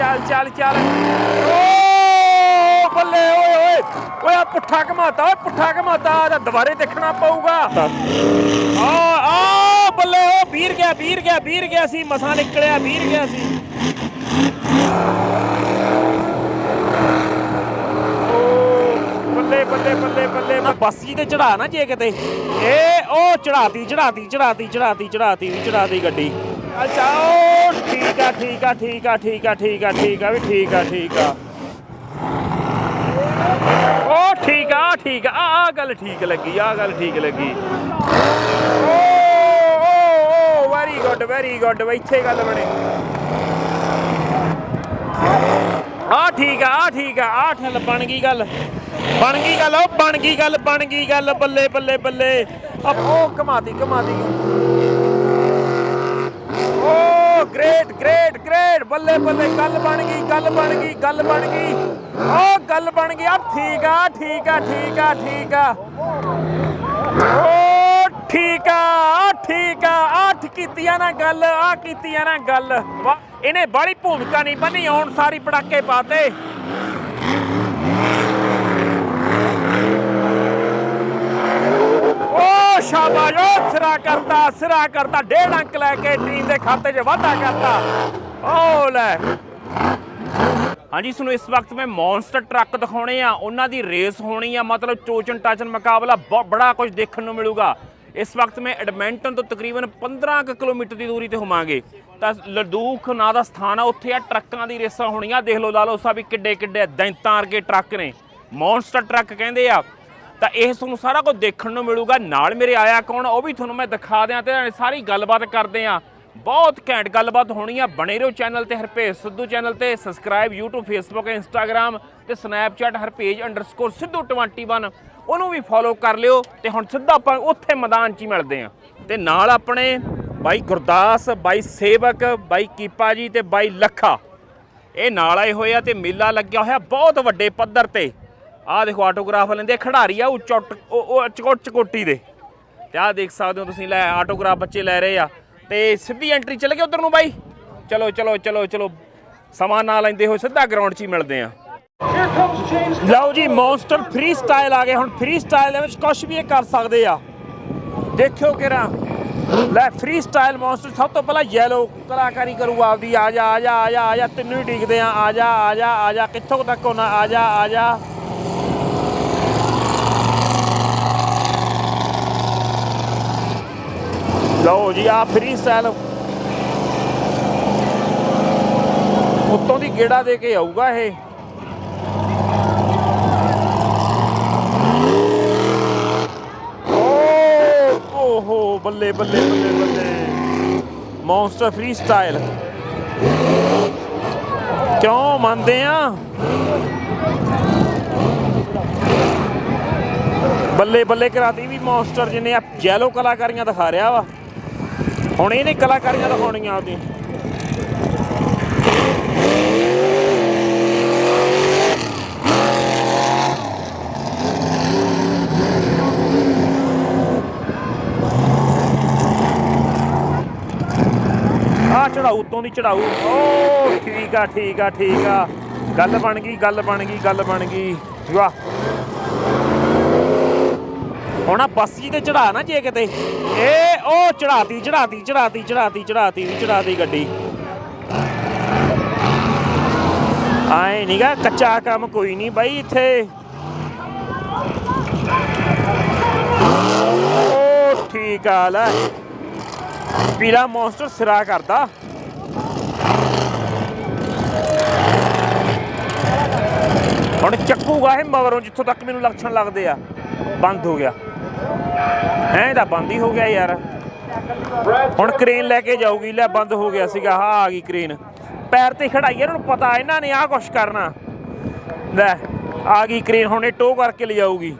ਚੱਲ ਚੱਲ ਚੱਲ। ਓ ਬੱਲੇ ਓਏ ਓਏ। ਓਏ ਆ ਪੁੱਠਾ ਘਮਾਤਾ ਓਏ ਪੁੱਠਾ ਘਮਾਤਾ। ਆ ਦੁਬਾਰੇ ਦੇਖਣਾ ਪਊਗਾ। ਆ ਆ ਬੱਲੇ ਓ ਵੀਰ ਗਿਆ ਵੀਰ ਗਿਆ ਵੀਰ ਗਿਆ ਸੀ। ਮਸਾਂ ਨਿਕਲਿਆ ਵੀਰ ਗਿਆ ਸੀ। ਓ, ਬੱਲੇ ਬੱਲੇ ਬੱਲੇ ਬੱਲੇ। ਬੱਸ ਜੀ ਤੇ ਚੜਾ ਨਾ ਜੇ ਕਿਤੇ। ਇਹ ਉਹ ਚੜਾਤੀ ਚੜਾਤੀ ਚੜਾਤੀ ਚੜਾਤੀ ਚੜਾਤੀ ਵੀ ਚੜਾਤੀ ਗੱਡੀ। ਅੱਛਾ ਓ ਠੀਕ ਆ ਠੀਕ ਆ ਠੀਕ ਆ ਠੀਕ ਆ ਠੀਕ ਆ ਠੀਕ ਆ ਵੀ ਠੀਕ ਆ ਠੀਕ ਆ ਉਹ ਠੀਕ ਆ ਠੀਕ ਆ ਆ ਗੱਲ ਠੀਕ ਲੱਗੀ ਆ ਗੱਲ ਠੀਕ ਲੱਗੀ ਓ ਓ ਵੈਰੀ ਗੁੱਡ ਵੈਰੀ ਗੁੱਡ ਇੱਥੇ ਗੱਲ ਬਣੀ ਆ ਠੀਕ ਆ ਆ ਠੀਕ ਆ ਆ ਠੱਲ ਬਣ ਗਈ ਗੱਲ ਬਣ ਗਈ ਗੱਲ ਉਹ ਬਣ ਗਈ ਗੱਲ ਬਣ ਗਈ ਗੱਲ ਬੱਲੇ ਬੱਲੇ ਬੱਲੇ ਆ ਉਹ ਕਮਾਤੀ ਕਮਾਤੀ ਓ ਗ੍ਰੇਟ ਗ੍ਰੇਟ ਗ੍ਰੇਟ ਬੱਲੇ ਬੱਲੇ, ਗੱਲ ਬਣ ਗਈ, ਗੱਲ ਬਣ ਗਈ, ਗੱਲ ਬਣ ਗਈ। ਓ ਗੱਲ ਬਣ ਗਈ। ਆ ਠੀਕ ਆ ਠੀਕ ਆ ਠੀਕ ਆ ਠੀਕ ਆ। ਓ ਠੀਕ ਆ ਠੀਕ ਆ ਆ ਕੀਤੀਆਂ ਨਾ ਗੱਲ ਆ ਕੀਤੀਆਂ ਨਾ ਗੱਲ। ਇਹਨੇ ਬਾਹਲੀ ਭੂਮਿਕਾ ਨਹੀਂ ਬੰਨੀ, ਆਉਣ ਸਾਰੀ ਪੜਾਕੇ ਪਾਤੇ। ਓ ਸ਼ਾਬਾਸ਼ ਓ ਸਿਰਾ ਕਰਤਾ ਸਿਰਾ ਕਰਤਾ, ਡੇਢ ਅੰਕ ਲੈ ਕੇ ਟੀਮ ਦੇ ਖਾਤੇ 'ਚ ਵਾਧਾ ਕਰਤਾ। ਓ ਲੈ। ਹਾਂਜੀ ਤੁਹਾਨੂੰ ਇਸ ਵਕਤ ਮੈਂ ਮੌਨਸਟਰ ਟਰੱਕ ਦਿਖਾਉਣੇ ਆ, ਉਹਨਾਂ ਦੀ ਰੇਸ ਹੋਣੀ ਆ, ਮਤਲਬ ਚੋਚਨ ਟਾਚਨ ਮੁਕਾਬਲਾ ਬੜਾ ਕੁਝ ਦੇਖਣ ਨੂੰ ਮਿਲੂਗਾ। ਇਸ ਵਕਤ ਮੈਂ ਐਡਮਿੰਟਨ ਤੋਂ ਤਕਰੀਬਨ 15 ਕੁ ਕਿਲੋਮੀਟਰ ਦੀ ਦੂਰੀ ਤੇ ਹੋਵਾਂਗੇ। ਤਾਂ ਲਦੂਖ ਨਾਂ ਦਾ ਸਥਾਨ ਆ, ਉੱਥੇ ਆ ਟਰੱਕਾਂ ਦੀ ਰੇਸਾਂ ਹੋਣੀਆਂ। ਦੇਖ ਲਓ ਲਾ ਲਓ ਸਾ ਵੀ ਕਿੱਡੇ ਕਿੱਡੇ ਦੈਂਤਾਂ ਵਰਗੇ ਟਰੱਕ ਨੇ। ਮੌਨਸਟਰ ਟਰੱਕ ਕਹਿੰਦੇ ਆ ਤਾਂ ਇਹ ਤੁਹਾਨੂੰ ਸਾਰਾ ਕੁਝ ਦੇਖਣ ਨੂੰ ਮਿਲੂਗਾ। ਨਾਲ ਮੇਰੇ ਆਇਆ ਕੌਣ? ਉਹ ਵੀ ਤੁਹਾਨੂੰ ਮੈਂ ਦਿਖਾ ਦਿਆਂ ਤੇ ਸਾਰੀ ਗੱਲਬਾਤ ਕਰਦੇ ਆ। ਬਹੁਤ ਘੈਂਟ ਗੱਲਬਾਤ ਹੋਣੀ ਆ। ਬਣੇ ਰਹੋ ਚੈਨਲ ਤੇ ਹਰਪੇਜ ਸਿੱਧੂ ਚੈਨਲ ਤੇ। ਸਬਸਕ੍ਰਾਈਬ YouTube, Facebook, Instagram ਤੇ Snapchat ਹਰਪੇਜ ਅੰਡਰਸਕੋਰ ਸਿੱਧੂ 21 ਉਹਨੂੰ ਵੀ ਫੋਲੋ ਕਰ ਲਿਓ ਤੇ ਹੁਣ ਸਿੱਧਾ ਆਪਾਂ ਉੱਥੇ ਮੈਦਾਨ 'ਚ ਹੀ ਮਿਲਦੇ ਆ। ਤੇ ਨਾਲ ਆਪਣੇ ਬਾਈ ਗੁਰਦਾਸ, ਬਾਈ ਸੇਵਕ, ਬਾਈ ਕੀਪਾ ਜੀ ਤੇ ਬਾਈ ਲੱਖਾ। ਇਹ ਨਾਲ ਆਏ ਹੋਏ ਆ ਤੇ ਮੇਲਾ ਲੱਗਿਆ ਹੋਇਆ ਬਹੁਤ ਵੱਡੇ ਪੱਧਰ ਤੇ। ਆਹ ਦੇਖੋ ਆਟੋਗ੍ਰਾਫ ਲੈਂਦੇ ਖਿਡਾਰੀ ਆ, ਉਹ ਚੁੱਟ, ਉਹ ਚਕੋਟ ਚਕੋਟੀ ਦੇ। ਤੇ ਆਹ ਦੇਖ ਸਕਦੇ ਹੋ ਤੁਸੀਂ, ਲੈ, ਆਟੋਗ੍ਰਾਫ ਬੱਚੇ ਲੈ ਰਹੇ ਆ। ਤੇ ਸਿੱਧੀ ਐਂਟਰੀ ਚੱਲ ਗਏ ਉਧਰ ਨੂੰ ਬਾਈ। ਚਲੋ ਚਲੋ ਚਲੋ ਚਲੋ। ਸਮਾਂ ਨਾ ਲੈਂਦੇ ਹੋਏ ਸਿੱਧਾ ਗਰਾਊਂਡ 'ਚ ਹੀ ਮਿਲਦੇ ਆ। ਲਓ ਜੀ ਮੌਨਸਟਰ ਫ੍ਰੀ ਸਟਾਈਲ ਆ ਗਏ। ਹੁਣ ਫ੍ਰੀ ਸਟਾਈਲ ਦੇ ਵਿੱਚ ਕੁਝ ਵੀ ਇਹ ਕਰ ਸਕਦੇ ਆ। ਦੇਖਿਓ ਕਿਰਾ ਲੈ ਫ੍ਰੀ ਸਟਾਈਲ ਮੌਨਸਟਰ ਸਭ ਤੋਂ ਪਹਿਲਾਂ ਯੈਲੋ ਕਲਾਕਾਰੀ ਕਰੂ ਆਪਦੀ। ਆ ਜਾ ਆ ਜਾ ਆ ਜਾ ਆ ਜਾ, ਤੈਨੂੰ ਹੀ ਡੀਕਦੇ ਆ। ਆ ਜਾ ਆ ਜਾ ਆ ਜਾ, ਕਿੱਥੋਂ ਤੱਕ ਹੋਣਾ ਆ ਜਾ ਆ ਜਾ। ਲਓ ਜੀ ਆ ਫ੍ਰੀ ਸਟਾਈਲ ਉੱਤੋਂ ਦੀ ਗੇੜਾ ਦੇ ਕੇ ਆਊਗਾ ਇਹ। ਓਹੋ ਬੱਲੇ ਬੱਲੇ ਬੱਲੇ ਬੱਲੇ। ਮੌਨਸਟਰ ਫ੍ਰੀ ਸਟਾਈਲ ਕਿਉਂ ਮੰਨਦੇ ਆ? ਬੱਲੇ ਬੱਲੇ ਕਰਾਤੀ ਵੀ ਮੌਨਸਟਰ ਜਿਹਨੇ ਆ ਜੈਲੋ ਕਲਾਕਾਰੀਆਂ ਦਿਖਾ ਰਿਹਾ ਵਾ। ਹੁਣ ਇਹਨੇ ਕਲਾਕਾਰੀਆਂ ਦਿਖਾਉਣੀਆਂ ਆਪਦੀ ਆ ਚੜਾਊ, ਉਤੋਂ ਦੀ ਚੜਾਊ। ਓ, ਠੀਕ ਆ ਠੀਕ ਆ ਠੀਕ ਆ। ਗੱਲ ਬਣ ਗਈ, ਗੱਲ ਬਣ ਗਈ, ਗੱਲ ਬਣ ਗਈ। ਵਾਹ। ਹੁਣ ਆ ਬੱਸ ਜੀ ਤੇ ਚੜਾ ਨਾ ਜੇ ਕਿਤੇ। ਇਹ ਉਹ ਚੜਾਤੀ ਚੜਾਤੀ ਚੜਾਤੀ ਚੜਾਤੀ ਚੜਾਤੀ ਵੀ ਚੜਾਤੀ ਗੱਡੀ। ਆਏ ਨੀਗਾ ਕੱਚਾ ਕੰਮ ਕੋਈ ਨਹੀਂ ਬਾਈ ਇੱਥੇ। ਓ, ਠੀਕ ਆ, ਲੈ। ਪੀਲਾ ਮੌਨਸਟਰ ਸਿਰਾ ਕਰਦਾ। ਹੁਣ ਚੱਕੂਗਾ ਇਹ ਮਗਰੋਂ ਜਿੱਥੋਂ ਤੱਕ ਮੈਨੂੰ ਲੱਛਣ ਲੱਗਦੇ ਆ। ਬੰਦ ਹੋ ਗਿਆ। ਐਂ ਤਾਂ ਬੰਦ ਹੀ ਹੋ ਗਿਆ ਯਾਰ। ਹੁਣ ਕ੍ਰੇਨ ਲੈ ਕੇ ਜਾਊਗੀ, ਲੈ ਬੰਦ ਹੋ ਗਿਆ ਸੀਗਾ ਹਾਂ ਆ ਗਈ ਕ੍ਰੇਨ ਪੈਰ ਤੇ ਖੜਾਈ ਇਹਨਾਂ ਨੂੰ ਪਤਾ, ਇਹਨਾਂ ਨੇ ਆਹ ਕੁਛ ਕਰਨਾ। ਲੈ, ਆ ਗਈ ਕ੍ਰੇਨ ਹੁਣ ਇਹ ਟੋ ਕਰਕੇ ਲਿਜਾਊਗੀ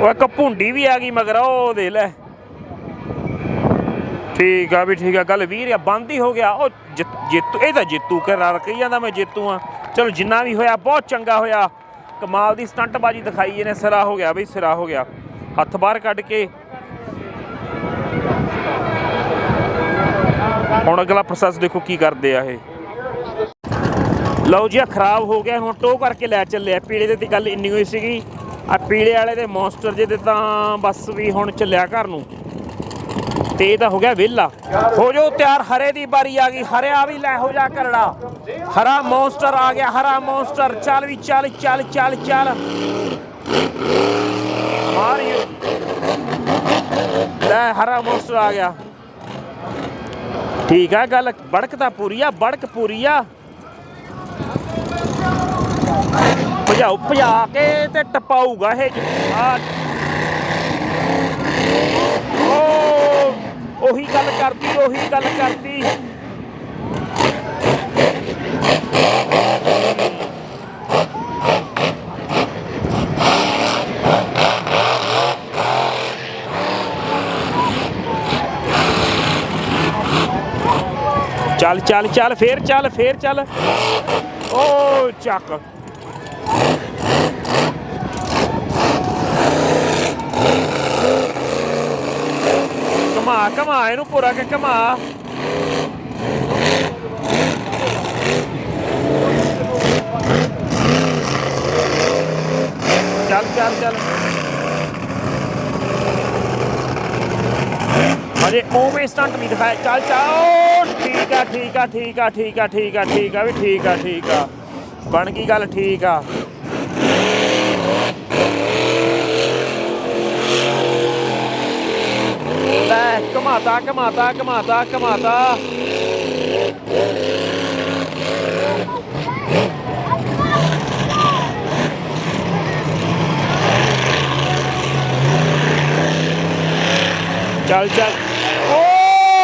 ਉਹ ਇੱਕ ਭੁੰਡੀ ਵੀ ਆ ਗਈ, ਮਗਰ ਉਹ ਦੇ ਲੈ। ਠੀਕ ਆ ਵੀ, ਠੀਕ ਆ, ਗੱਲ ਵੀਰ ਆ, ਬੰਦ ਹੀ ਹੋ ਗਿਆ। ਉਹ ਜਿੱਤ- ਜੇਤੂ, ਇਹ ਤਾਂ ਜੇਤੂ ਕਰਾਰ ਕਹੀ ਜਾਂਦਾ ਮੈਂ ਜੇਤੂ ਆ। ਚਲੋ, ਜਿੰਨਾ ਵੀ ਹੋਇਆ, ਬਹੁਤ ਚੰਗਾ ਹੋਇਆ। ਕਮਾਲ ਦੀ ਸਟੰਟਬਾਜੀ ਦਿਖਾਈ, ਇਹਨੇ ਸਿਰਾ ਹੋ ਗਿਆ ਬਈ, ਸਿਰਾ ਹੋ ਗਿਆ। ਹੱਥ ਬਾਹਰ ਕੱਢ ਕੇ। ਹੁਣ ਅਗਲਾ ਪ੍ਰੋਸੈਸ ਦੇਖੋ ਕੀ ਕਰਦੇ ਆ ਇਹ। ਲਓ ਜੀ, ਆਹ ਖਰਾਬ ਹੋ ਗਿਆ, ਹੁਣ ਟੋ ਕਰਕੇ ਲੈ ਚੱਲਿਆ ਪੀਲੇ ਦੇ ਤੇ ਗੱਲ ਇੰਨੀ ਹੋਈ ਸੀਗੀ। ਆ ਪੀਲੇ ਵਾਲੇ ਦੇ ਮੌਨਸਟਰ ਤੇ ਤਾਂ ਬਸ ਵੀ ਹੁਣ ਚੱਲਿਆ ਘਰ ਨੂੰ। ਤੇ ਇਹ ਤਾਂ ਹੋ ਗਿਆ ਵਿਹਲਾ। ਹੋ ਜਾਓ, ਤਿਆਰ। ਹਰੇ ਦੀ ਬਾਰੀ ਆ ਗਈ। ਹਰਿਆ ਵੀ ਲੈ, ਹੋ ਜਾ ਕਰੜਾ। ਹਰਾ ਮੌਨਸਟਰ ਆ ਗਿਆ, ਹਰਾ ਮੌਨਸਟਰ ਚੱਲ ਵੀ, ਚੱਲ ਚੱਲ ਚੱਲ ਚੱਲ। ਮਾਰੀਓ ਲੈ, ਹਰਾ ਮੌਨਸਟਰ ਆ ਗਿਆ। ਠੀਕ ਆ, ਗੱਲ ਬੜਕ ਤਾਂ ਪੂਰੀ ਆ, ਬੜਕ ਪੂਰੀ ਆ। ਭਜਾਓ, ਭਜਾ ਕੇ ਤੇ ਟਪਾਊਗਾ ਇਹ। ਆ। ਓ ਉਹੀ ਗੱਲ ਕਰਦੀ, ਉਹੀ ਗੱਲ ਕਰਦੀ। ਚੱਲ ਚੱਲ ਚੱਲ, ਫੇਰ ਚੱਲ ਫੇਰ ਚੱਲ। ਓ ਚੱਕ। ਕਮਾ ਕਮਾ ਇਹਨੂੰ ਪੂਰਾ ਕੇ ਕਮਾ ਚੱਲ ਚੱਲ ਚੱਲ। ਅਜੇ ਉਵੇਂ ਸਟੰਟ ਨਹੀਂ ਦਿਖਾਇਆ। ਚੱਲ ਚੱਲ। ਠੀਕ ਆ ਠੀਕ ਆ ਠੀਕ ਆ ਠੀਕ ਆ ਠੀਕ ਆ ਠੀਕ ਆ, ਵੀ ਠੀਕ ਆ ਠੀਕ ਆ। ਬਣ ਗਈ ਗੱਲ, ਠੀਕ ਆ। ਲੈ ਕਮਾਤਾ ਕਮਾਤਾ ਕਮਾਤਾ ਕਮਾਤਾ ਚੱਲ ਚੱਲ ਓ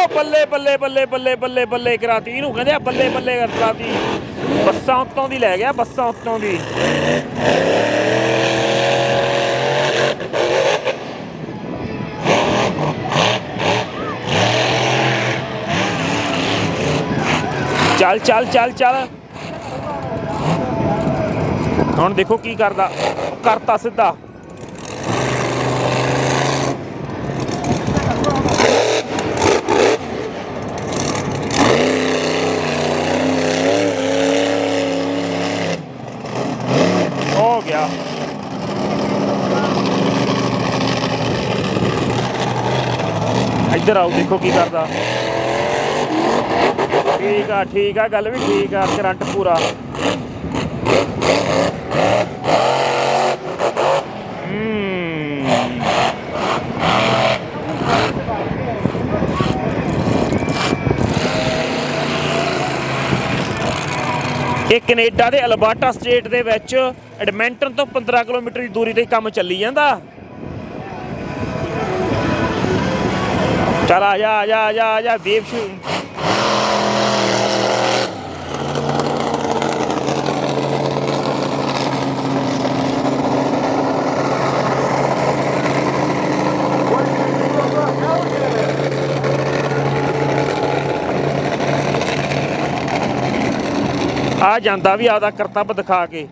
ਬੱਲੇ ਬੱਲੇ ਬੱਲੇ ਬੱਲੇ ਬੱਲੇ ਬੱਲੇ ਕਰਾਤੀ ਇਹਨੂੰ ਕਹਿੰਦੇ ਆ ਬੱਲੇ ਬੱਲੇ ਕਰਾਤੀ ਬੱਸਾਂ ਉੱਤੋਂ ਦੀ ਲੈ ਗਿਆ ਬੱਸਾਂ ਉੱਤੋਂ ਦੀ ਚੱਲ ਚੱਲ ਚੱਲ ਚੱਲ। ਹੁਣ ਦੇਖੋ ਕੀ ਕਰਦਾ। ਕਰਤਾ ਸਿੱਧਾ। ਹੋ ਗਿਆ। ਇੱਧਰ ਆਓ, ਦੇਖੋ ਕੀ ਕਰਦਾ। ਠੀਕ ਆ ਠੀਕ ਆ, ਗੱਲ ਵੀ ਠੀਕ ਆ, ਕਰੰਟ ਪੂਰਾ। ਇਹ ਕੈਨੇਡਾ ਦੇ ਅਲਬਰਟਾ ਸਟੇਟ ਦੇ ਵਿੱਚ ਐਡਮਿੰਟਨ ਤੋਂ 15 ਕਿਲੋਮੀਟਰ ਦੀ ਦੂਰੀ ਤੇ ਕੰਮ ਚੱਲੀ ਜਾਂਦਾ। ਚਲ ਆ ਜਾ ਆ ਜਾ ਆ ਜਾ ਆ ਜਾ ਵੇਵ ਸ਼ੂ ਆ ਜਾਂਦਾ ਵੀ ਆਦਾ ਕਰਤੱਵ ਦਿਖਾ ਕੇ।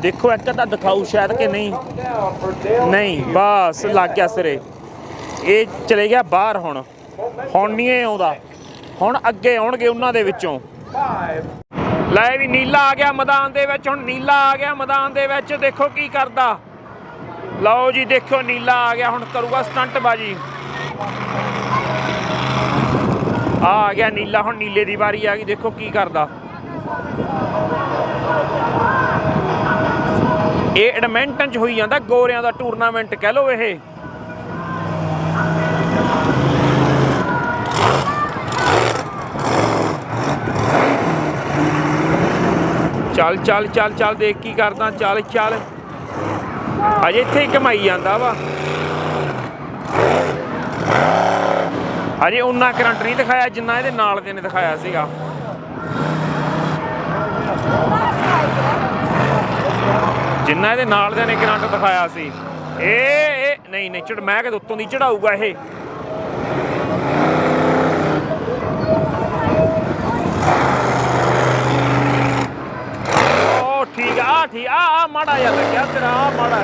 ਦੇਖੋ ਇੱਕ ਤਾਂ ਦਿਖਾਊ ਸ਼ਾਇਦ ਕਿ ਨਹੀਂ? ਨਹੀਂ, ਬਸ ਲੱਗ ਗਿਆ ਸਿਰੇ। ਇਹ ਚਲੇ ਗਿਆ ਬਾਹਰ ਹੁਣ। ਹੁਣ ਨਹੀਂ ਇਹ ਆਉਂਦਾ। ਹੁਣ ਅੱਗੇ ਆਉਣਗੇ ਉਹਨਾਂ ਦੇ ਵਿੱਚੋਂ। ਲੈ ਵੀ ਨੀਲਾ ਆ ਗਿਆ ਮੈਦਾਨ ਦੇ ਵਿੱਚ, ਹੁਣ ਨੀਲਾ ਆ ਗਿਆ ਮੈਦਾਨ ਦੇ ਵਿੱਚ। ਦੇਖੋ ਕੀ ਕਰਦਾ। ਲਓ ਜੀ ਦੇਖੋ ਨੀਲਾ ਆ ਗਿਆ, ਹੁਣ ਕਰੂਗਾ ਸਟੰਟ ਬਾਜੀ। ਆ ਆ ਗਿਆ ਨੀਲਾ, ਹੁਣ ਨੀਲੇ ਦੀ ਵਾਰੀ ਆ ਗਈ। ਦੇਖੋ ਕੀ ਕਰਦਾ। ਇਹ ਐਡਮਿੰਟਨ ਚ ਹੋਈ ਜਾਂਦਾ, ਗੋਰਿਆਂ ਦਾ ਟੂਰਨਾਮੈਂਟ ਕਹਿ ਲਓ ਇਹ। ਚੱਲ ਚੱਲ ਚੱਲ ਚੱਲ, ਦੇਖ ਕੀ ਕਰਦਾ, ਚੱਲ ਚੱਲ। ਅਜੇ ਇੱਥੇ ਕਮਾਈ ਜਾਂਦਾ ਵਾ। ਅਜੇ ਉਹਨਾਂ ਕਰੰਟ ਨਹੀਂ ਦਿਖਾਇਆ ਜਿੰਨਾ ਇਹਦੇ ਨਾਲ ਦੇ ਨੇ ਦਿਖਾਇਆ ਸੀਗਾ। ਜਿੰਨਾ ਇਹਦੇ ਨਾਲ ਦੇ ਨੇ ਕਰੰਟ ਦਿਖਾਇਆ ਸੀ। ਇਹ ਇਹ, ਨਹੀਂ ਨਹੀਂ ਚੜ ਮੈਂ ਕਿ ਉੱਤੋਂ ਦੀ ਚੜਾਊਗਾ ਇਹ। ਉਹ ਠੀਕ ਆ ਠੀਕ ਆ ਆ, ਮਾੜਾ ਜਿਹਾ ਲੱਗਿਆ ਤੇਰਾ, ਆ, ਮਾੜਾ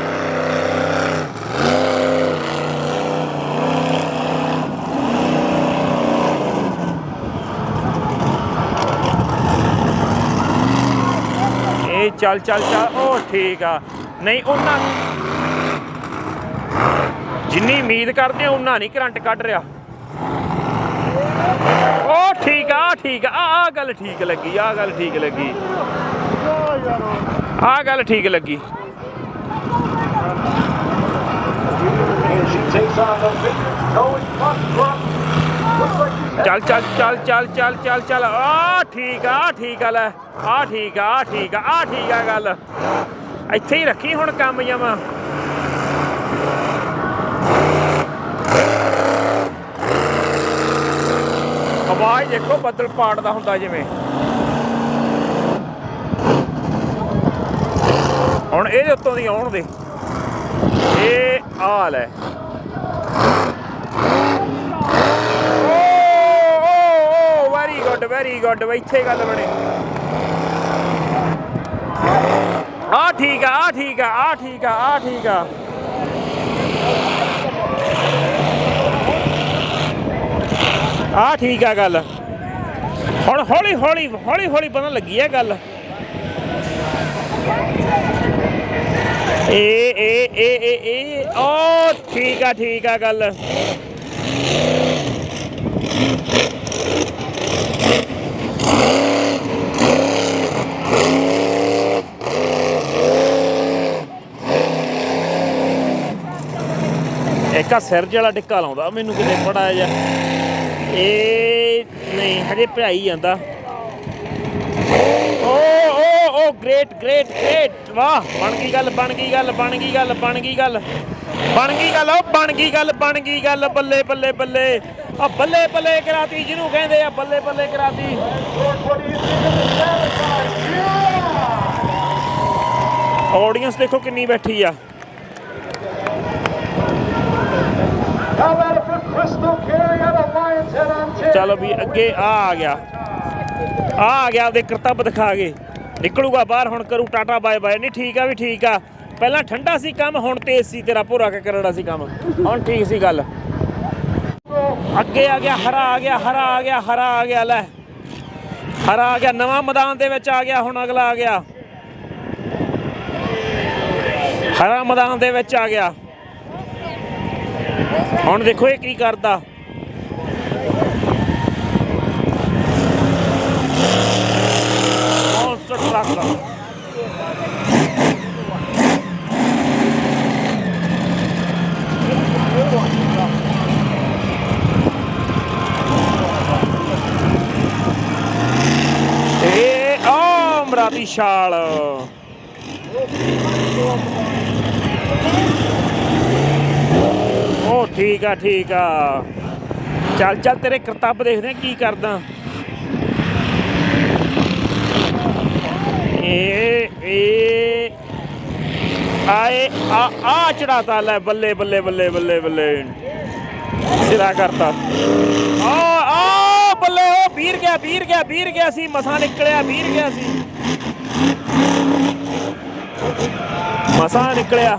ਚੱਲ ਚੱਲ ਚੱਲ ਉਹ ਠੀਕ ਆ ਨਹੀਂ ਉਹਨਾਂ ਜਿੰਨੀ ਉਮੀਦ ਕਰਦੇ ਆ ਉਹਨਾਂ ਨਹੀਂ ਕਰੰਟ ਕੱਢ ਰਿਹਾ ਉਹ ਠੀਕ ਆ ਠੀਕ ਆ ਆ ਗੱਲ ਠੀਕ ਲੱਗੀ ਆ ਗੱਲ ਠੀਕ ਲੱਗੀ ਆ ਗੱਲ ਠੀਕ ਲੱਗੀ She takes on the big going front front. Looks like she's ਚੱਲ ਚੱਲ ਚੱਲ ਚੱਲ ਚੱਲ ਚੱਲ ਚੱਲ ਆ ਠੀਕ ਆ ਠੀਕ ਆ। ਲੈ ਆ ਠੀਕ ਆ ਆ ਠੀਕ ਆ ਆ ਠੀਕ ਆ ਗੱਲ। ਇੱਥੇ ਹੀ ਰੱਖੀ ਹੁਣ ਕੰਮ ਜਮਾ। ਆਵਾਜ਼ ਦੇਖੋ ਬੱਦਲ ਪਾੜਦਾ ਹੁੰਦਾ ਜਿਵੇਂ। ਹੁਣ ਇਹਦੇ ਉੱਤੋਂ ਦੀ ਆਉਣ ਦੇ। ਇਹ ਆ ਲੈ ਓ ਵੈਰੀ ਗੁੱਡ ਵੈਰੀ ਇੱਥੇ ਗੱਲ ਬਣੇ। ਆ ਠੀਕ ਆ ਆ ਠੀਕ ਆ ਆ ਠੀਕ ਆ ਆ ਠੀਕ ਆ। ਆ ਠੀਕ ਆ ਗੱਲ। ਹੁਣ ਹੌਲੀ ਹੌਲੀ ਹੌਲੀ ਹੌਲੀ ਪਤਾ ਲੱਗੀ ਹੈ ਗੱਲ। ਏ ਏ ਏ ਏ, ਓ, ਠੀਕ ਆ ਠੀਕ ਆ ਗੱਲ। ਇੱਕ ਸਿਰ ਜਿਹੜਾ ਟਿੱਕਾ ਲਾਉਂਦਾ ਮੈਨੂੰ ਕਿਤੇ ਬੜਾ ਜਾ ਇਹ ਨਹੀਂ, ਹਜੇ ਭਰਾਈ ਜਾਂਦਾ। ਓ ਓ ਓ ਗ੍ਰੇਟ ਗ੍ਰੇਟ ਗ੍ਰੇਟ ਵਾਹ, ਬਣ ਗਈ ਗੱਲ, ਬਣ ਗਈ ਗੱਲ, ਬਣ ਗਈ ਗੱਲ, ਬਣ ਗਈ ਗੱਲ। ਬਣ ਗਈ ਗੱਲ, ਓ, ਬਣ ਗਈ ਗੱਲ, ਬਣ ਗਈ ਗੱਲ, ਬੱਲੇ ਬੱਲੇ ਬੱਲੇ। ਆ ਬੱਲੇ ਬੱਲੇ ਕਰਾਤੀ, ਜਿਹਨੂੰ ਕਹਿੰਦੇ ਆ ਬੱਲੇ ਬੱਲੇ ਕਰਾਤੀ। What ਆਡੀਅנס ਦੇਖੋ ਕਿੰਨੀ ਬੈਠੀ ਆ। ਚਲੋ ਵੀ ਅੱਗੇ ਆ ਆ ਗਿਆ। ਆ ਆ ਗਿਆ ਉਹਦੇ ਕਰਤੱਵ ਦਿਖਾ ਕੇ। ਨਿਕਲੂਗਾ ਬਾਹਰ, ਹੁਣ ਕਰੂ ਟਾਟਾ, ਬਾਏ ਬਾਏ। ਨਹੀਂ, ਠੀਕ ਆ ਵੀ ਠੀਕ ਆ। ਪਹਿਲਾਂ ਠੰਡਾ ਸੀ ਕੰਮ, ਹੁਣ ਤੇਜ਼ ਸੀ ਤੇਰਾ ਭੋਰਾ ਕੇ ਕਰੜਾ ਸੀ ਕੰਮ। ਹੁਣ ਠੀਕ ਸੀ ਗੱਲ। ਅੱਗੇ ਆ ਗਿਆ, ਹਰਾ ਆ ਗਿਆ, ਹਰਾ ਆ ਗਿਆ, ਹਰਾ ਆ ਗਿਆ, ਲੈ। ਹਰਾ ਆ ਗਿਆ, ਨਵਾਂ ਮੈਦਾਨ ਦੇ ਵਿੱਚ ਆ ਗਿਆ, ਹੁਣ ਅਗਲਾ ਆ ਗਿਆ। ਹਰਾ ਮੈਦਾਨ ਦੇ ਵਿੱਚ ਆ ਗਿਆ। ਹੁਣ ਦੇਖੋ ਇਹ ਕੀ ਕਰਦਾ monster truck. ਇਹ ਆ ਮਰਾਤੀ ਛਾਲ ਉਹ ਠੀਕ ਆ ਠੀਕ ਆ। ਚੱਲ ਚੱਲ ਤੇਰੇ ਕਰਤੱਵ ਦੇਖਦੇ ਆ, ਕੀ ਕਰਦਾ। ਇਹ ਇਹ ਆਏ, ਆ ਆ ਚੜਾਤਾ ਲੈ, ਬੱਲੇ ਬੱਲੇ ਬੱਲੇ ਬੱਲੇ ਬੱਲੇ। ਸਿਰਾ ਕਰਤਾ। ਆ ਆ, ਬੱਲੇ ਉਹ ਵੀਰ ਗਿਆ ਵੀਰ ਗਿਆ ਵੀਰ ਗਿਆ ਸੀ, ਮਸਾਂ ਨਿਕਲਿਆ, ਵੀਰ ਗਿਆ ਸੀ। ਮਸਾਂ ਨਿਕਲਿਆ।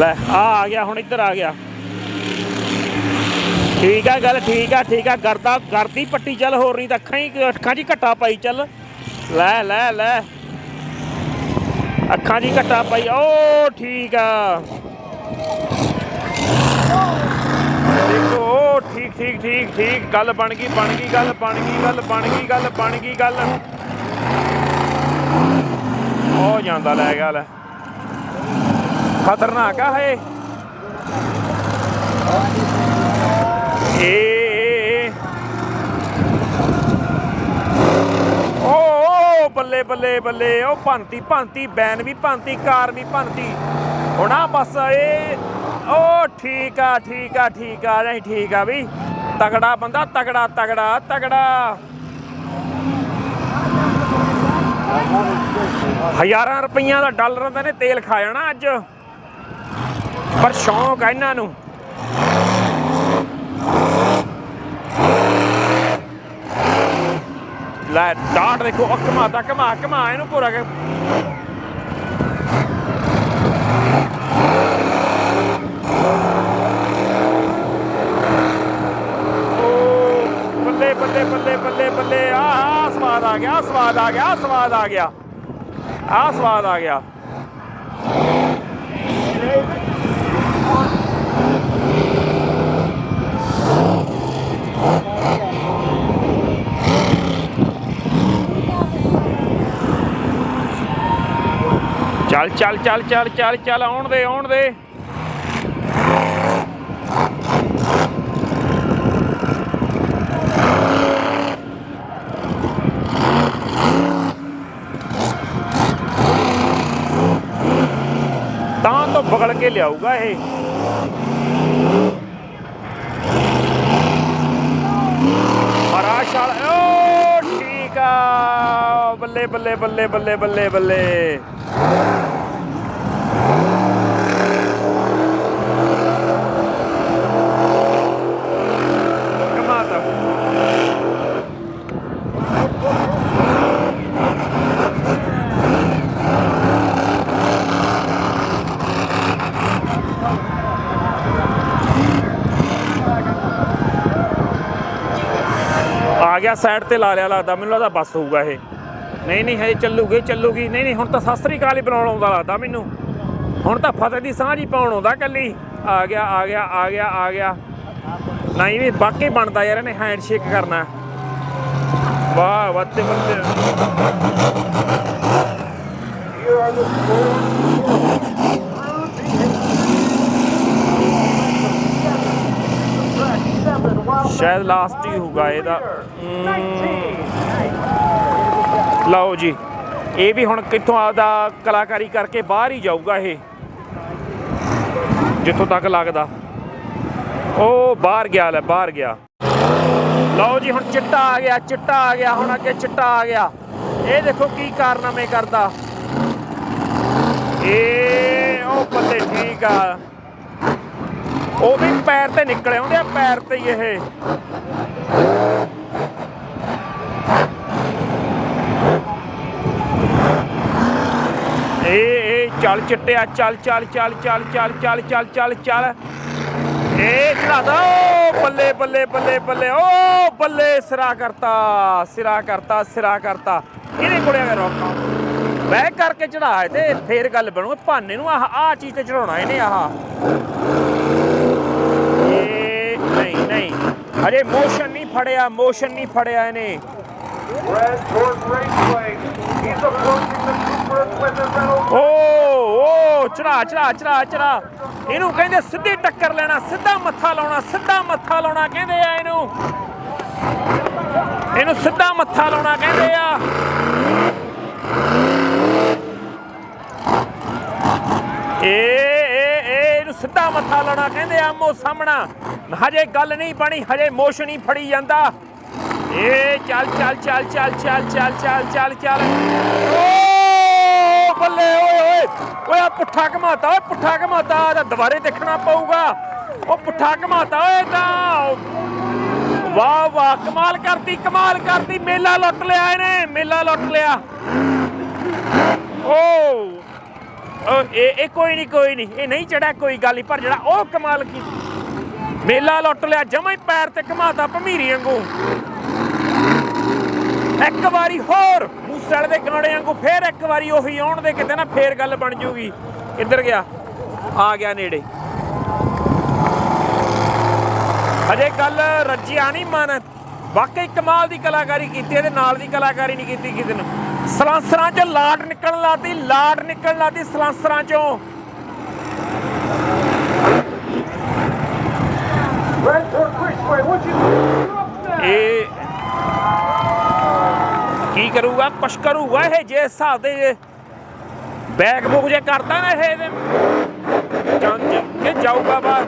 ਲੈ, ਆ ਆ ਗਿਆ, ਹੁਣ ਇੱਧਰ ਆ ਗਿਆ। ਠੀਕ ਆ, ਗੱਲ ਠੀਕ ਆ ਠੀਕ ਆ, ਕਰਦਾ, ਕਰਦੀ ਪੱਟੀ ਚੱਲ, ਹੋਰ ਨਹੀਂ ਤਾਂ ਅੱਖਾਂ ਹੀ ਅੱਖਾਂ 'ਚ ਹੀ ਘੱਟਾ ਪਾਈ ਚੱਲ। ਲੈ ਲੈ ਲੈ। ਅੱਖਾਂ 'ਚ ਹੀ ਘੱਟਾ ਪਾਈ, ਓ, ਠੀਕ ਆ। ਦੇਖੋ ਠੀਕ ਠੀਕ ਠੀਕ ਠੀਕ, ਗੱਲ ਬਣ ਗਈ ਬਣ ਗਈ ਗੱਲ, ਬਣ ਗਈ ਗੱਲ, ਬਣ ਗਈ ਗੱਲ, ਬਣ ਗਈ ਗੱਲ। ਹੋ ਜਾਂਦਾ ਲੈ ਗਿਆ ਲੈ ਖਤਰਨਾਕ ਆ ਹੈ ਏ ਓ ਬੱਲੇ ਬੱਲੇ ਬੱਲੇ। ਉਹ ਭੰਤੀ ਭੰਤੀ, ਬੈਨ ਵੀ ਭੰਤੀ, ਕਾਰ ਵੀ ਭੰਤੀ। ਹੁਣ ਆ ਬਸ ਇਹ ਓ, ਠੀਕ ਆ ਠੀਕ ਆ ਠੀਕ ਆ। ਨਹੀਂ, ਠੀਕ ਆ ਵੀ। ਤਗੜਾ ਬੰਦਾ, ਤਗੜਾ ਤਗੜਾ ਤਗੜਾ। ਹਜ਼ਾਰਾਂ ਰੁਪਈਆਂ ਦਾ ਡਾਲਰਾਂ ਦਾ ਨੇ ਤੇਲ ਖਾ ਜਾਣਾ ਅੱਜ। ਪਰ ਸ਼ੌਂਕ ਆ ਇਹਨਾਂ ਨੂੰ। ਲੈ, ਡਾਟ ਦੇਖੋ, ਉਹ ਘਮਾਦਾ ਘਮਾ ਘਮਾ, ਇਹਨੂੰ ਪੂਰਾ ਕੇ ਬੱਲੇ ਬੱਲੇ ਸਵਾਦ ਆ ਗਿਆ ਸਵਾਦ ਆ ਗਿਆ ਸਵਾਦ ਆ ਗਿਆ ਆ ਸਵਾਦ ਆ ਗਿਆ। ਚੱਲ ਚੱਲ ਚੱਲ ਚੱਲ ਚੱਲ ਚੱਲ, ਆਉਣ ਦੇ ਆਉਣ ਦੇ। ਤਾਂ ਤੋਂ ਬਗਲ ਕੇ ਲਿਆਊਗਾ ਇਹ ਹਰਾ ਛਾਲ ਓ ਠੀਕ ਆ ਬੱਲੇ ਬੱਲੇ ਬੱਲੇ ਬੱਲੇ ਬੱਲੇ ਬੱਲੇ। ਆ ਗਿਆ ਸਾਈਡ ਤੇ ਲਾ ਲਿਆ ਲੱਗਦਾ, ਮੈਨੂੰ ਲੱਗਦਾ ਬੱਸ ਹੋਊਗਾ ਇਹ। ਨਹੀਂ ਨਹੀਂ, ਹਜੇ ਚੱਲੂਗੀ ਚੱਲੂਗੀ। ਨਹੀਂ ਨਹੀਂ, ਹੁਣ ਤਾਂ ਸਸਤਰੀ ਕਾਲ ਹੀ ਬਣਾਉਣ ਆਉਂਦਾ ਲੱਗਦਾ ਮੈਨੂੰ। ਹੁਣ ਤਾਂ ਫਤਿਹ ਦੀ ਸਾਂਝ ਹੀ ਪਾਉਣ ਆਉਂਦਾ ਕੱਲੀ ਆ ਗਿਆ ਆ ਗਿਆ ਆ ਗਿਆ ਆ ਗਿਆ। ਨਹੀਂ ਵੀ ਵਾਕਈ ਬਣਦਾ ਯਾਰ, ਇਹਨੇ ਹੈਂਡ ਸ਼ੇਕ ਕਰਨਾ। ਵਾਹ ਵੱਤੇ ਵੱਤੇ ਸ਼ਾਇਦ ਲਾਸਟ ਹੀ ਹੋਊਗਾ ਇਹਦਾ। ਲਓ ਜੀ, ਇਹ ਵੀ ਹੁਣ ਕਿੱਥੋਂ ਆਪਦਾ ਕਲਾਕਾਰੀ ਕਰਕੇ ਬਾਹਰ ਹੀ ਜਾਊਗਾ ਇਹ। ਜਿੱਥੋਂ ਤੱਕ ਲੱਗਦਾ। ਉਹ ਬਾਹਰ ਗਿਆ ਲੈ, ਬਾਹਰ ਗਿਆ। ਲਓ ਜੀ, ਹੁਣ ਚਿੱਟਾ ਆ ਗਿਆ, ਚਿੱਟਾ ਆ ਗਿਆ, ਹੁਣ ਅੱਗੇ ਚਿੱਟਾ ਆ ਗਿਆ। ਇਹ ਦੇਖੋ ਕੀ ਕਾਰਨਾਮੇ ਕਰਦਾ। ਇਹ ਉਹ ਬੱਲੇ ਠੀਕ ਆ। ਉਹ ਵੀ ਪੈਰ ਤੇ ਨਿਕਲੇ ਆਉਂਦੇ ਆ, ਪੈਰ ਤੇ ਹੀ ਇਹ। ਇਹ ਇਹ ਚੱਲ ਚਿੱਟਿਆ ਚੱਲ ਚੱਲ ਚੱਲ ਚੱਲ ਚੱਲ ਚੱਲ ਚੱਲ ਚੱਲ ਚੱਲ ਇਹ ਚੜਾਦਾ ਓ ਬੱਲੇ ਬੱਲੇ ਬੱਲੇ ਬੱਲੇ ਓ ਬੱਲੇ ਸਿਰਾ ਕਰਤਾ ਸਿਰਾ ਕਰਤਾ ਸਿਰਾ ਕਰਤਾ ਇਹਦੇ ਕੋਲੇ ਅਗਰ ਰੋਕਾਂ ਬਹਿ ਕਰਕੇ ਚੜਾਏ ਤੇ ਫੇਰ ਗੱਲ ਬਣੂ ਭਾਨੇ ਨੂੰ ਆਹ ਆਹ ਚੀਜ਼ ਤੇ ਚੜਾਉਣਾ ਇਹਨੇ ਆਹ ਇਹ ਨਹੀਂ ਨਹੀਂ ਅਰੇ ਮੋਸ਼ਨ ਨਹੀਂ ਫੜਿਆ ਮੋਸ਼ਨ ਨਹੀਂ ਫੜਿਆ ਇਹਨੇ Red Ford Raceway. He's approaching the Cooper Equipment Rental. ਓ ਓ, ਚੜਾ ਚੜਾ ਚੜਾ ਚੜਾ। ਇਹਨੂੰ ਕਹਿੰਦੇ ਸਿੱਧੀ ਟੱਕਰ ਲੈਣਾ, ਸਿੱਧਾ ਮੱਥਾ ਲਾਉਣਾ, ਸਿੱਧਾ ਮੱਥਾ ਲਾਉਣਾ ਕਹਿੰਦੇ ਆ ਇਹਨੂੰ। ਇਹਨੂੰ ਸਿੱਧਾ ਮੱਥਾ ਲਾਉਣਾ ਕਹਿੰਦੇ ਆ। ਇਹ ਇਹ ਇਹ ਇਹਨੂੰ ਸਿੱਧਾ ਮੱਥਾ ਲਾਉਣਾ ਕਹਿੰਦੇ ਆ ਆਮੋ ਸਾਹਮਣਾ। ਹਜੇ ਗੱਲ ਨਹੀਂ ਬਣੀ, ਹਜੇ ਮੋਸ਼ਨ ਹੀ ਫੜੀ ਜਾਂਦਾ। ਏ, ਚੱਲ ਚੱਲ ਚੱਲ ਚੱਲ ਚੱਲ ਚੱਲ ਚੱਲ ਚੱਲ ਚੱਲ। ਓ ਬੱਲੇ, ਓਏ ਓਏ ਓਏ ਆ ਪੁੱਠਾ ਘਮਾਤਾ, ਓਏ, ਪੁੱਠਾ ਘਮਾਤਾ ਤਾਂ ਦੁਬਾਰੇ ਦੇਖਣਾ ਪਊਗਾ। ਉਹ ਪੁੱਠਾ ਘਮਾਤਾ, ਓਏ, ਤਾਂ ਵਾਹ ਵਾਹ, ਕਮਾਲ ਕਰਤੀ ਕਮਾਲ ਕਰਤੀ, ਮੇਲਾ ਲੁੱਟ ਲਿਆ ਇਹਨੇ, ਮੇਲਾ ਲੁੱਟ ਲਿਆ। ਓ ਇਹ ਇਹ ਕੋਈ ਨਹੀਂ ਕੋਈ ਨਹੀਂ, ਇਹ ਨਹੀਂ ਚੜਾ ਕੋਈ ਗੱਲ ਨਹੀਂ, ਪਰ ਜਿਹੜਾ ਉਹ ਕਮਾਲ ਕੀ ਮੇਲਾ ਲੁੱਟ ਲਿਆ, ਜਮਾ ਹੀ ਪੈਰ ਤੇ ਘਮਾਤਾ, ਭਮੀਰੀ ਵਾਂਗੂ। ਇੱਕ ਵਾਰੀ ਹੋਰ। ਵਾਲੇ ਦੇ ਗਾਣੇ ਵਾਂਗੂ ਫੇਰ ਇੱਕ ਵਾਰੀ ਉਹੀ ਆਉਣ ਦੇ ਕਿਤੇ ਨਾ ਫੇਰ ਗੱਲ ਬਣ ਜੂਗੀ। ਕਿੱਧਰ ਗਿਆ। ਆ ਗਿਆ ਨੇੜੇ। ਅਜੇ ਗੱਲ ਰੱਜਿਆ ਨਹੀਂ ਮਨ। ਵਾਕਈ ਕਮਾਲ ਦੀ ਕਲਾਕਾਰੀ ਕੀਤੀ ਇਹਦੇ ਨਾਲ ਦੀ ਕਲਾਕਾਰੀ ਨਹੀਂ ਕੀਤੀ ਕਿਸੇ ਨੇ। ਸਲਾਂਸਰਾਂ ਚੋਂ ਲਾਟ ਨਿਕਲਣ ਲਾਤੀ ਲਾਟ ਨਿਕਲਣ ਲਾਤੀ ਸਲਾਂਸਰਾਂ ਚੋਂ? ਇਹ ਕਰੂਗਾ ਕੁਛ ਕਰੂਗਾ ਇਹ ਜੇ ਹਿਸਾਬ ਦੇ ਬੈਗ ਬੁੱਕ ਜੇ ਕਰਦਾ ਨਾ ਇਹ ਇਹਦੇ। ਜੰਜ ਕਿ ਜਾਊਗਾ ਬਾਹਰ।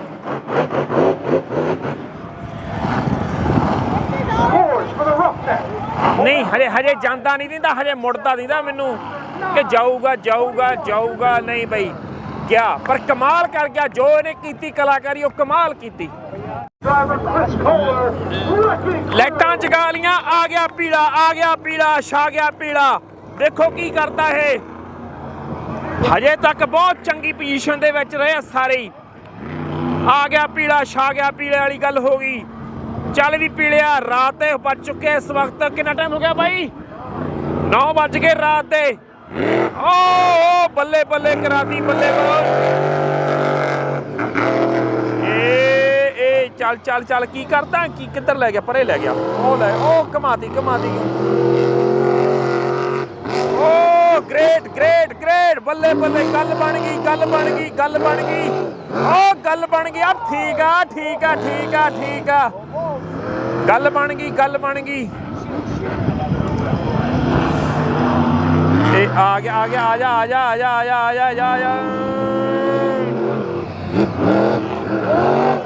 ਨਹੀਂ, ਹਜੇ ਹਜੇ ਜਾਂਦਾ ਨਹੀਂ ਦਿੰਦਾ, ਹਜੇ ਮੁੜਦਾ ਦਿੰਦਾ ਮੈਨੂੰ ਕਿ ਜਾਊਗਾ ਜਾਊਗਾ ਜਾਊਗਾ। ਨਹੀਂ ਬਈ ਗਿਆ ਪਰ ਕਮਾਲ ਕਰ ਗਿਆ, ਜੋ ਇਹਨੇ ਕੀਤੀ ਕਲਾਕਾਰੀ, ਉਹ ਕਮਾਲ ਕੀਤੀ। ਲਾਈਟਾਂ ਜਗਾ ਲੀਆਂ ਆ ਗਿਆ ਪੀਲਾ, ਆ ਗਿਆ ਪੀਲਾ, ਛਾ ਗਿਆ ਪੀਲਾ। ਦੇਖੋ ਕੀ ਕਰਦਾ ਇਹ। ਹਜੇ ਤੱਕ ਬਹੁਤ ਚੰਗੀ ਪੋਜੀਸ਼ਨ ਦੇ ਵਿੱਚ ਰਹੇ ਸਾਰੇ ਹੀ। ਆ ਗਿਆ ਪੀਲਾ, ਛਾ ਗਿਆ ਪੀਲੇ ਵਾਲੀ ਗੱਲ ਹੋ ਗਈ। ਚੱਲ ਵੀ ਪੀਲਿਆ, ਰਾਤ ਤੇ ਵੱਜ ਚੁੱਕੇ ਇਸ ਵਕਤ। ਕਿੰਨਾ ਟਾਈਮ ਹੋ ਗਿਆ ਬਾਈ? 9 ਵੱਜ ਗਏ ਰਾਤ ਦੇ ਓ ਓ ਬੱਲੇ ਬੱਲੇ ਕਰਾਤੀ ਬੱਲੇ ਬੱਲੇ ਏ ਏ ਚੱਲ ਚੱਲ ਚੱਲ ਕੀ ਕਰਦਾ ਕੀ ਕਿੱਧਰ ਲੈ ਗਿਆ ਪਰੇ ਲੈ ਗਿਆ ਉਹ ਲੈ ਉਹ ਕਮਾਤੀ ਕਮਾਤੀ ਓ ਗ੍ਰੇਟ ਗ੍ਰੇਟ ਗ੍ਰੇਟ ਬੱਲੇ ਬੱਲੇ ਗੱਲ ਬਣ ਗਈ ਗੱਲ ਬਣ ਗਈ ਗੱਲ ਬਣ ਗਈ ਓ ਗੱਲ ਬਣ ਗਈ ਆ ਠੀਕ ਆ ਠੀਕ ਆ ਠੀਕ ਆ ਠੀਕ ਆ ਗੱਲ ਬਣ ਗਈ ਗੱਲ ਬਣ ਗਈ ਇਹ ਆ ਗਿਆ ਆ ਗਿਆ ਆ ਜਾ ਆ ਜਾ ਆ ਜਾ ਆ ਜਾ ਆ ਜਾ ਆ ਜਾ ਆ ਜਾ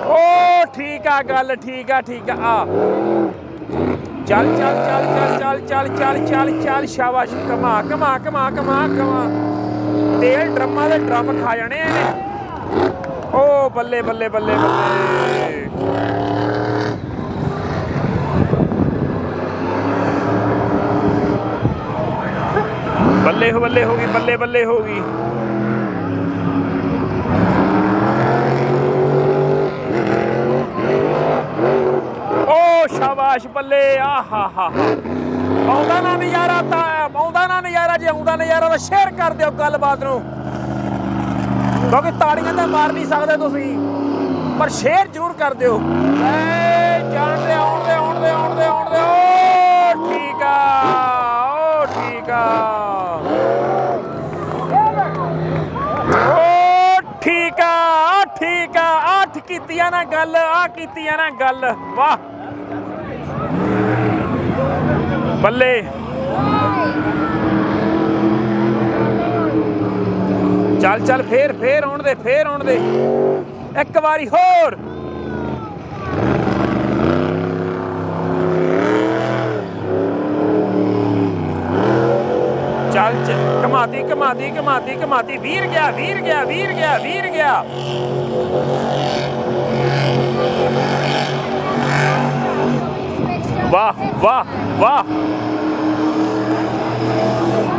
ਓ ਠੀਕ ਆ ਗੱਲ, ਠੀਕ ਆ ਠੀਕ ਆ ਆ। ਚੱਲ ਚੱਲ ਚੱਲ ਚੱਲ ਚੱਲ ਚੱਲ ਚੱਲ ਚੱਲ ਚੱਲ, ਸ਼ਾਬਾਸ਼। ਕਮਾ ਕਮਾ ਕਮਾ ਕਮਾ ਕਮਾ ਤੇਲ ਡਰਮਾਂ ਦੇ ਡਰਮ ਖਾ ਜਾਣੇ ਇਹਨੇ। ਓ, ਬੱਲੇ ਬੱਲੇ ਬੱਲੇ ਬੱਲੇ। ਬੱਲੇ ਹੋ ਬੱਲੇ ਹੋ ਗਈ, ਬੱਲੇ ਬੱਲੇ ਹੋ ਗਈ। ਓ ਸ਼ਾਬਾਸ਼ ਬੱਲੇ ਆਹਾ ਹਾ ਆਉਂਦਾ ਨਾ ਨਜ਼ਾਰਾ ਤਾਂ, ਆਉਂਦਾ ਨਾ ਨਜ਼ਾਰਾ, ਜੇ ਆਉਂਦਾ ਨਜ਼ਾਰਾ ਤਾਂ ਸ਼ੇਅਰ ਕਰ ਦਿਓ ਗੱਲਬਾਤ ਨੂੰ। ਕਿਉਂਕਿ ਤਾੜੀਆਂ ਤਾਂ ਮਾਰ ਨਹੀਂ ਸਕਦੇ ਤੁਸੀਂ, ਪਰ ਸ਼ੇਅਰ ਜ਼ਰੂਰ ਕਰ ਦਿਓ। ਐ ਜਾਣ ਦੇ ਆਉਣ ਦੇ ਆਉਣ ਦੇ ਆਉਣ ਦੇ ਆਉਣ ਦੇ ਓ, ਠੀਕ ਆ, ਓ, ਠੀਕ ਆ। ਓ, ਠੀਕ ਆ ਠੀਕ ਆ ਅੱਠ ਕੀਤੀਆਂ ਨਾ ਗੱਲ ਆ ਕੀਤੀਆਂ ਨਾ ਗੱਲ। ਵਾਹ। ਬੱਲੇ। ਚੱਲ ਚੱਲ, ਫੇਰ ਫੇਰ ਆਉਣ ਦੇ, ਫੇਰ ਆਉਣ ਦੇ। ਇੱਕ ਵਾਰੀ ਹੋਰ। ਚੱਲ, ਚ- ਕਮਾਤੀ ਕਮਾਤੀ ਕਮਾਤੀ ਕਮਾਤੀ ਵੀਰ ਗਿਆ ਵੀਰ ਗਿਆ ਵੀਰ ਗਿਆ ਵੀਰ ਗਿਆ। ਵਾਹ ਵਾਹ ਵਾਹ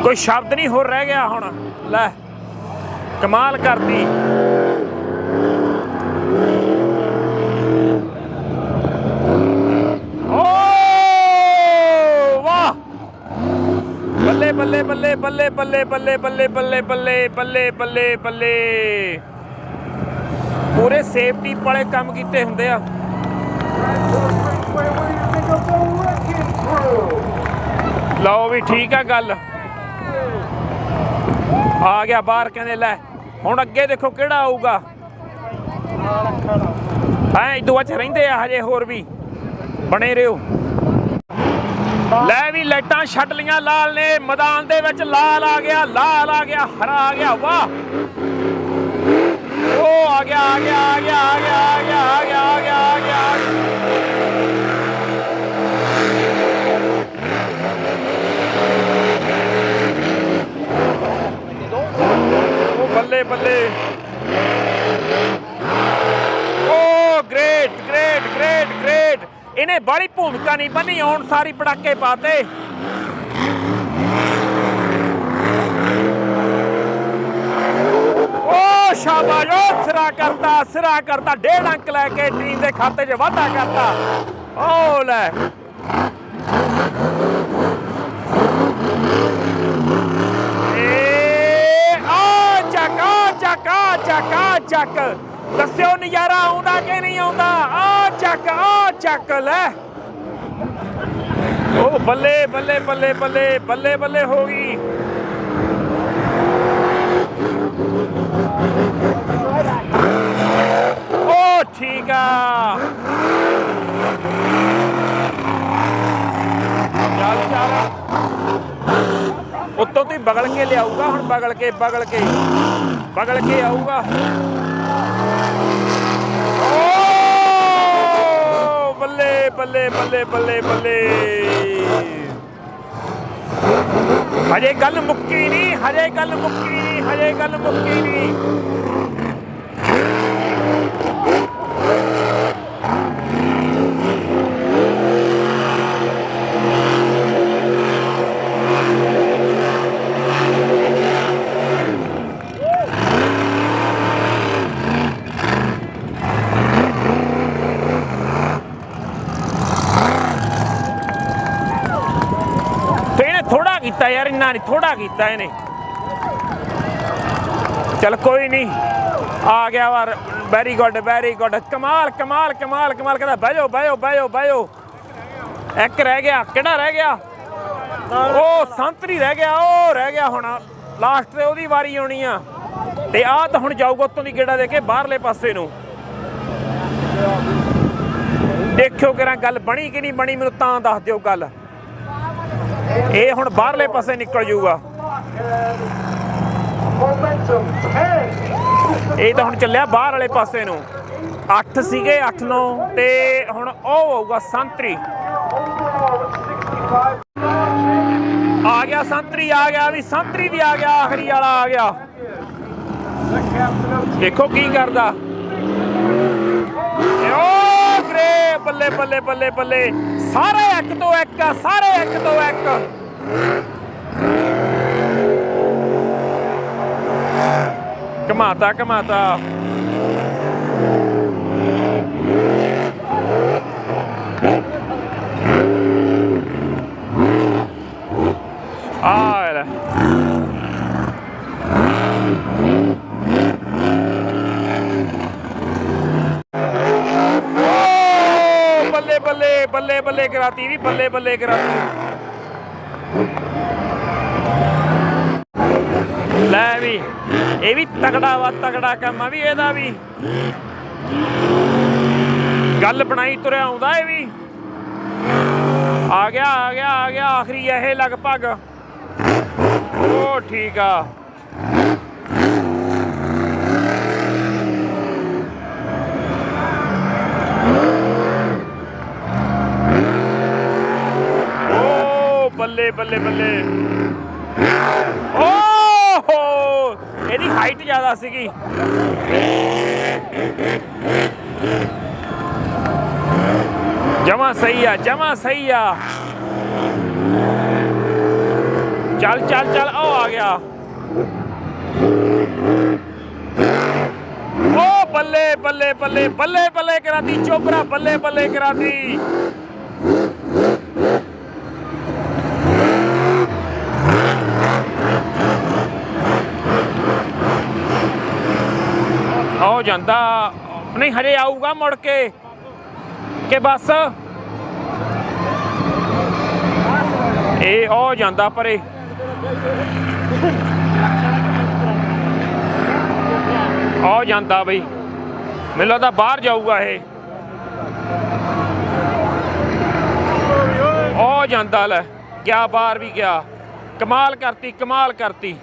ਕੋਈ ਸ਼ਬਦ ਨਹੀਂ ਹੋਰ ਰਹਿ ਗਿਆ ਹੁਣ ਲੈ ਕਮਾਲ ਕਰਦੀ ਓ ਵਾਹ ਬੱਲੇ ਬੱਲੇ ਬੱਲੇ ਬੱਲੇ ਬੱਲੇ ਬੱਲੇ ਬੱਲੇ ਬੱਲੇ ਬੱਲੇ ਬੱਲੇ ਬੱਲੇ ਬੱਲੇ ਪੂਰੇ ਸੇਫਟੀ ਵਾਲੇ ਕੰਮ ਕੀਤੇ ਹੁੰਦੇ ਆ ਲਓ ਵੀ ਠੀਕ ਆ ਗੱਲ। ਆ ਗਿਆ ਬਾਹਰ ਕਹਿੰਦੇ, ਲੈ, ਹੁਣ ਅੱਗੇ ਦੇਖੋ ਕਿਹੜਾ ਆਊਗਾ। ਹਾਂ ਇਦੋਂ ਅੱਜ ਰਹਿੰਦੇ ਆ ਹਜੇ ਹੋਰ ਵੀ। ਬਣੇ ਰਹੋ। ਲੈ ਵੀ ਲਾਈਟਾਂ ਛੱਡ ਲੀਆਂ ਲਾਲ ਨੇ, ਮੈਦਾਨ ਦੇ ਵਿੱਚ ਲਾਲ ਆ ਗਿਆ, ਲਾਲ ਆ ਗਿਆ, ਹਰਾ ਆ ਗਿਆ, ਵਾਹ। ਉਹ ਆ ਗਿਆ ਆ ਗਿਆ ਆ ਗਿਆ ਆ ਗਿਆ ਆ ਗਿਆ ਆ ਗਿਆ ਆ ਗਿਆ ਆ ਗਿਆ ਆ ਗਿਆ ਉਹ ਬੱਲੇ ਬੱਲੇ। ਓ ਗ੍ਰੇਟ ਗ੍ਰੇਟ ਗ੍ਰੇਟ ਗ੍ਰੇਟ ਇਹਨੇ ਬੜੀ ਭੂਮਿਕਾ ਨਹੀਂ ਬੰਨੀ ਆਉਣ ਸਾਰੀ ਪੜਾਕੇ ਪਾਤੇ। ਓ ਸ਼ਾਬਾਸ਼। ਓ ਸਿਰਾ ਕਰਤਾ ਸਿਰਾ ਕਰਤਾ। ਡੇਢ ਅੰਕ ਲੈ ਕੇ ਟੀਮ ਦੇ ਖਾਤੇ 'ਚ ਵਾਧਾ ਕਰਤਾ। ਓ ਲੈ ਏ ਆ ਚੱਕ ਆ ਚੱਕ ਆ ਚੱਕ ਆ ਚੱਕ ਦੱਸਿਓ ਨਜ਼ਾਰਾ ਆਉਂਦਾ ਕਿ ਨਹੀਂ ਆਉਂਦਾ ਆ ਚੱਕ ਆ ਚੱਕ ਲੈ ਉਹ ਬੱਲੇ ਬੱਲੇ ਬੱਲੇ ਬੱਲੇ ਬੱਲੇ ਬੱਲੇ ਹੋ ਗਈ ਉਹ ਠੀਕ ਆ ਚੱਲ ਚੱਲ ਉੱਤੋਂ ਤੋਂ ਬਗਲ ਕੇ ਲਿਆਊਗਾ, ਹੁਣ ਬਗਲ ਕੇ ਬਗਲ ਕੇ। ਬਗਲ ਕੇ ਆਊਗਾ। ਓ! ਬੱਲੇ ਬੱਲੇ ਬੱਲੇ ਬੱਲੇ ਬੱਲੇ। ਹਜੇ ਗੱਲ ਮੁੱਕੀ ਨਹੀਂ, ਹਜੇ ਗੱਲ ਮੁੱਕੀ ਨਹੀਂ, ਹਜੇ ਗੱਲ ਮੁੱਕੀ ਨਹੀਂ ਤੇ ਇਹਨੇ ਥੋੜਾ ਕੀਤਾ ਯਾਰ ਇੰਨਾ ਨਹੀਂ ਥੋੜਾ ਕੀਤਾ ਇਹਨੇ। ਚਲ ਕੋਈ ਨਹੀਂ ਆ ਗਿਆ ਵਾਰ ਵੈਰੀ ਗੁੱਡ ਵੈਰੀ ਗੁੱਡ ਕਮਾਲ ਕਮਾਲ ਕਮਾਲ ਕਮਾਲ ਕਹਿੰਦਾ ਬਹਿ ਜਾਓ ਬਹਿ ਜਾਓ ਬਹਿ ਜਾਓ ਬਹਿ ਜਾਓ। ਇੱਕ ਰਹਿ ਗਿਆ ਕਿਹੜਾ ਰਹਿ ਗਿਆ? ਉਹ ਸੰਤਰੀ ਰਹਿ ਗਿਆ ਉਹ ਰਹਿ ਗਿਆ ਹੁਣ। ਲਾਸਟ ਤੇ ਉਹਦੀ ਵਾਰੀ ਆਉਣੀ ਆ। ਤੇ ਆ ਤਾਂ ਹੁਣ ਜਾਊਗਾ ਉੱਤੋਂ ਦੀ ਗੇੜਾ ਦੇ ਕੇ ਬਾਹਰਲੇ ਪਾਸੇ ਨੂੰ। ਦੇਖਿਓ ਕਿਰਾਂ ਗੱਲ ਬਣੀ ਕਿ ਨਹੀਂ ਬਣੀ ਮੈਨੂੰ ਤਾਂ ਦੱਸ ਦਿਓ ਗੱਲ। ਇਹ ਹੁਣ ਬਾਹਰਲੇ ਪਾਸੇ ਨਿਕਲ ਜਾਊਗਾ। ਇਹ ਤਾਂ ਹੁਣ ਚੱਲਿਆ ਬਾਹਰ ਵਾਲੇ ਪਾਸੇ ਨੂੰ। 8 ਸੀਗੇ 8 9 ਤੇ ਹੁਣ ਉਹ ਆਊਗਾ ਸੰਤਰੀ। ਆ ਗਿਆ ਸੰਤਰੀ, ਆ ਗਿਆ ਵੀ ਸੰਤਰੀ ਵੀ ਆ ਗਿਆ, ਆਖਰੀ ਵਾਲਾ ਆ ਗਿਆ। ਦੇਖੋ ਕੀ ਕਰਦਾ। ਓ ਬੱਲੇ ਬੱਲੇ ਬੱਲੇ ਬੱਲੇ। ਸਾਰੇ ਇੱਕ ਤੋਂ ਇੱਕ ਆ ਸਾਰੇ ਇੱਕ ਤੋਂ ਇੱਕ। ਕਮਾਤਾ ਕਮਾਤਾ ਆ ਲੈ ਓ, ਬੱਲੇ ਬੱਲੇ ਬੱਲੇ ਕਰਾਤੀ ਵੀ ਬੱਲੇ ਬੱਲੇ ਕਰਾਤੀ। ਲੈ ਵੀ, ਇਹ ਵੀ ਤਗੜਾ ਵਾ ਤਗੜਾ ਕੰਮ ਆ ਵੀ, ਇਹਦਾ ਵੀ। ਗੱਲ ਬਣਾਈ, ਤੁਰਿਆ ਆਉਂਦਾ ਇਹ ਵੀ। ਆ ਗਿਆ ਆ ਗਿਆ ਆ ਗਿਆ, ਆਖਰੀ ਇਹ ਲਗਭਗ। ਉਹ ਠੀਕ ਆ। ਓ ਬੱਲੇ ਬੱਲੇ ਬੱਲੇ ਓਹੋ ਇਹਦੀ ਹਾਈਟ ਜ਼ਿਆਦਾ ਸੀਗੀ ਜਮਾ ਸਹੀ ਆ ਜਮਾ ਸਹੀ ਆ ਚੱਲ ਚੱਲ ਚੱਲ ਉਹ ਆ ਗਿਆ ਓ ਬੱਲੇ ਬੱਲੇ ਬੱਲੇ ਬੱਲੇ ਬੱਲੇ ਕਰਾਤੀ ਚੋਪਰਾ ਬੱਲੇ ਬੱਲੇ ਕਰਾਤੀ ਹੋ ਜਾਂਦਾ। ਨਹੀਂ, ਹਜੇ ਆਊਗਾ ਮੁੜ ਕੇ। ਕਿ ਬਸ? ਇਹ ਉਹ ਜਾਂਦਾ ਪਰੇ। ਉਹ ਜਾਂਦਾ ਬਈ। ਮੈਨੂੰ ਲੱਗਦਾ ਬਾਹਰ ਜਾਊਗਾ ਇਹ। ਉਹ ਜਾਂਦਾ ਲੈ। ਗਿਆ ਬਾਹਰ ਵੀ ਗਿਆ। ਕਮਾਲ ਕਰਤੀ ਕਮਾਲ ਕਰਤੀ।